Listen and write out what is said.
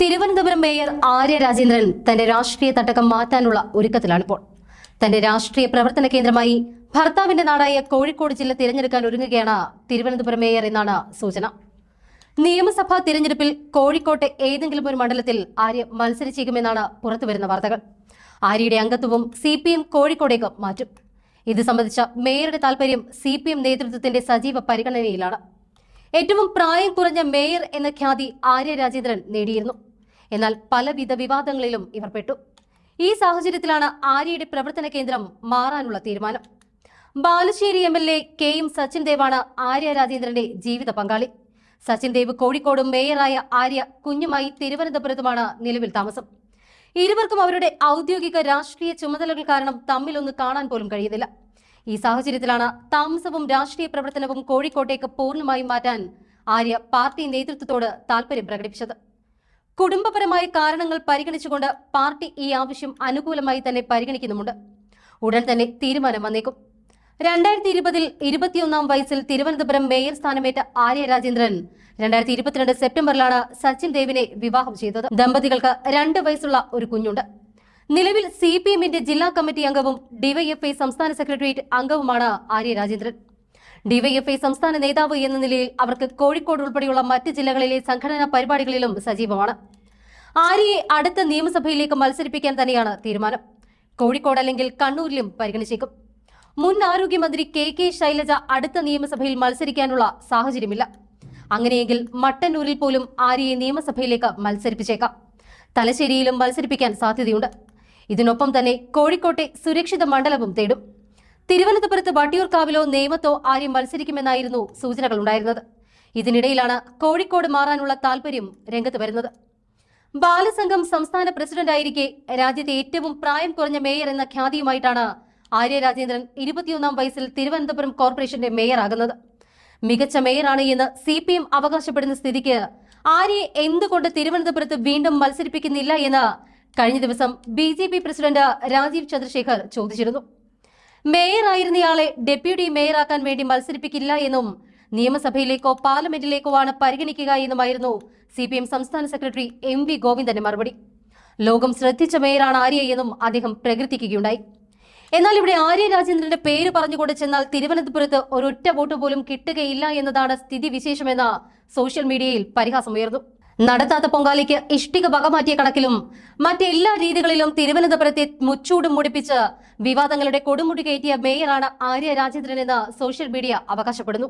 Thiruvananthapuram mayor Arya Rajendran തന്റെ രാഷ്ട്രീയ തട്ടകം മാറ്റാനുള്ള ഒരുക്കത്തിലാണിപ്പോൾ തന്റെ രാഷ്ട്രീയ പ്രവർത്തന കേന്ദ്രമായി ഭർത്താവിന്റെ നാടായ കോഴിക്കോട് ജില്ല തിരഞ്ഞെടുക്കാൻ ഒരുങ്ങുകയാണ് തിരുവനന്തപുരം മേയർ എന്നാണ് സൂചന. നിയമസഭാ തിരഞ്ഞെടുപ്പിൽ കോഴിക്കോട്ടെ ഏതെങ്കിലും ഒരു മണ്ഡലത്തിൽ ആര്യ മത്സരിച്ചേക്കുമെന്നാണ് പുറത്തുവരുന്ന വാർത്തകൾ. ആര്യയുടെ അംഗത്വവും സി പി എം കോഴിക്കോടേക്ക് മാറ്റും. ഇത് സംബന്ധിച്ച മേയറുടെ താൽപര്യം സി പി എം നേതൃത്വത്തിന്റെ സജീവ പരിഗണനയിലാണ്. ഏറ്റവും പ്രായം കുറഞ്ഞ മേയർ എന്ന ഖ്യാതി ആര്യ രാജേന്ദ്രൻ നേടിയിരുന്നു. എന്നാൽ പലവിധ വിവാദങ്ങളിലും ഇവർ പെട്ടു. ഈ സാഹചര്യത്തിലാണ് ആര്യയുടെ പ്രവർത്തന കേന്ദ്രം മാറാനുള്ള തീരുമാനം. Balussery M L A K M Sachin ദേവാണ് Arya രാജേന്ദ്രന്റെ ജീവിത പങ്കാളി. സച്ചിൻ ദേവ് കോഴിക്കോട് മേയറായ ആര്യ കുഞ്ഞുമായി തിരുവനന്തപുരത്തുമാണ് നിലവിൽ താമസം. ഇരുവർക്കും അവരുടെ ഔദ്യോഗിക രാഷ്ട്രീയ ചുമതലകൾ കാരണം തമ്മിലൊന്ന് കാണാൻ പോലും കഴിയുന്നില്ല. ഈ സാഹചര്യത്തിലാണ് താമസവും രാഷ്ട്രീയ പ്രവർത്തനവും കോഴിക്കോട്ടേക്ക് പൂർണമായും മാറ്റാൻ ആര്യ പാർട്ടി നേതൃത്വത്തോട് താൽപര്യം പ്രകടിപ്പിച്ചത്. കുടുംബപരമായ കാരണങ്ങൾ പരിഗണിച്ചുകൊണ്ട് പാർട്ടി ഈ ആവശ്യം അനുകൂലമായി തന്നെ പരിഗണിക്കുന്നുമുണ്ട്. ഉടൻ തന്നെ തീരുമാനം വന്നേക്കും. രണ്ടായിരത്തി ഇരുപതിൽ ഇരുപത്തിയൊന്നാം വയസ്സിൽ തിരുവനന്തപുരം മേയർ സ്ഥാനമേറ്റ ആര്യ രാജേന്ദ്രൻ രണ്ടായിരത്തി ഇരുപത്തിരണ്ട് സെപ്റ്റംബറിലാണ് സച്ചിൻ ദേവിനെ വിവാഹം ചെയ്തത്. ദമ്പതികൾക്ക് രണ്ട് വയസ്സുള്ള ഒരു കുഞ്ഞുണ്ട്. നിലവിൽ സി പി എമ്മിന്റെ ജില്ലാ കമ്മിറ്റി അംഗവും ഡിവൈഎഫ്ഐ സംസ്ഥാന സെക്രട്ടേറിയറ്റ് അംഗവുമാണ് ആര്യ രാജേന്ദ്രൻ. ഡിവൈഎഫ്ഐ സംസ്ഥാന നേതാവ് എന്ന നിലയിൽ അവർക്ക് കോഴിക്കോട് ഉൾപ്പെടെയുള്ള മറ്റ് ജില്ലകളിലെ സംഘടനാ പരിപാടികളിലും സജീവമാണ്. ആര്യയെ അടുത്ത നിയമസഭയിലേക്ക് മത്സരിപ്പിക്കാൻ തന്നെയാണ് തീരുമാനം. കോഴിക്കോട് അല്ലെങ്കിൽ കണ്ണൂരിലും പരിഗണിച്ചേക്കും. മുൻ ആരോഗ്യമന്ത്രി കെ കെ ശൈലജ അടുത്ത നിയമസഭയിൽ മത്സരിക്കാനുള്ള സാഹചര്യമില്ല. അങ്ങനെയെങ്കിൽ മട്ടന്നൂരിൽ പോലും ആര്യയെ നിയമസഭയിലേക്ക് മത്സരിപ്പിച്ചേക്കാം. തലശ്ശേരിയിലും മത്സരിപ്പിക്കാൻ സാധ്യതയുണ്ട്. ഇതിനൊപ്പം തന്നെ കോഴിക്കോട്ടെ സുരക്ഷിത മണ്ഡലവും തേടും. തിരുവനന്തപുരത്ത് വട്ടിയൂർക്കാവിലോ നേമത്തോ ആര്യം മത്സരിക്കുമെന്നായിരുന്നു സൂചനകൾ ഉണ്ടായിരുന്നത് ഇതിനിടയിലാണ് കോഴിക്കോട് മാറാനുള്ള താൽപര്യം രംഗത്ത് വരുന്നത്. ബാലസംഘം സംസ്ഥാന പ്രസിഡന്റായിരിക്കെ രാജ്യത്തെ ഏറ്റവും പ്രായം കുറഞ്ഞ മേയർ എന്ന ഖ്യാതിയുമായിട്ടാണ് ആര്യ രാജേന്ദ്രൻ ഇരുപത്തിയൊന്നാം വയസ്സിൽ തിരുവനന്തപുരം കോർപ്പറേഷന്റെ മേയറാകുന്നത്. മികച്ച മേയറാണ് എന്ന് സി പി എം അവകാശപ്പെടുന്ന സ്ഥിതിക്ക് ആര്യയെ എന്തുകൊണ്ട് തിരുവനന്തപുരത്ത് വീണ്ടും മത്സരിപ്പിക്കുന്നില്ല എന്ന് കഴിഞ്ഞ ദിവസം ബി പ്രസിഡന്റ് രാജീവ് ചന്ദ്രശേഖർ ചോദിച്ചിരുന്നു. മേയറായിരുന്നയാളെ ഡെപ്യൂട്ടി മേയറാക്കാൻ വേണ്ടി മത്സരിപ്പിക്കില്ല എന്നും നിയമസഭയിലേക്കോ പാർലമെന്റിലേക്കോ ആണ് പരിഗണിക്കുക എന്നുമായിരുന്നു സി പി എം സംസ്ഥാന സെക്രട്ടറി എം വി ഗോവിന്ദന്റെ മറുപടി. ലോകം ശ്രദ്ധിച്ച മേയറാണ് ആര്യ എന്നും അദ്ദേഹം പ്രകീർത്തിക്കുകയുണ്ടായി. എന്നാൽ ഇവിടെ ആര്യ രാജേന്ദ്രന്റെ പേര് പറഞ്ഞുകൊണ്ട് ചെന്നാൽ തിരുവനന്തപുരത്ത് ഒരൊറ്റ വോട്ട് പോലും കിട്ടുകയില്ല എന്നതാണ് സ്ഥിതി വിശേഷമെന്ന് സോഷ്യൽ മീഡിയയിൽ പരിഹാസമുയർന്നു. നടത്താത്ത പൊങ്കാലയ്ക്ക് ഇഷ്ടിക വകമാറ്റിയ കണക്കിലും മറ്റെല്ലാ രീതികളിലും തിരുവനന്തപുരത്തെ മുച്ചൂടും മുടിപ്പിച്ച് വിവാദങ്ങളുടെ കൊടുമുടി കയറ്റിയ മേയറാണ് ആര്യ രാജേന്ദ്രൻ എന്ന് സോഷ്യൽ മീഡിയ അവകാശപ്പെടുന്നു.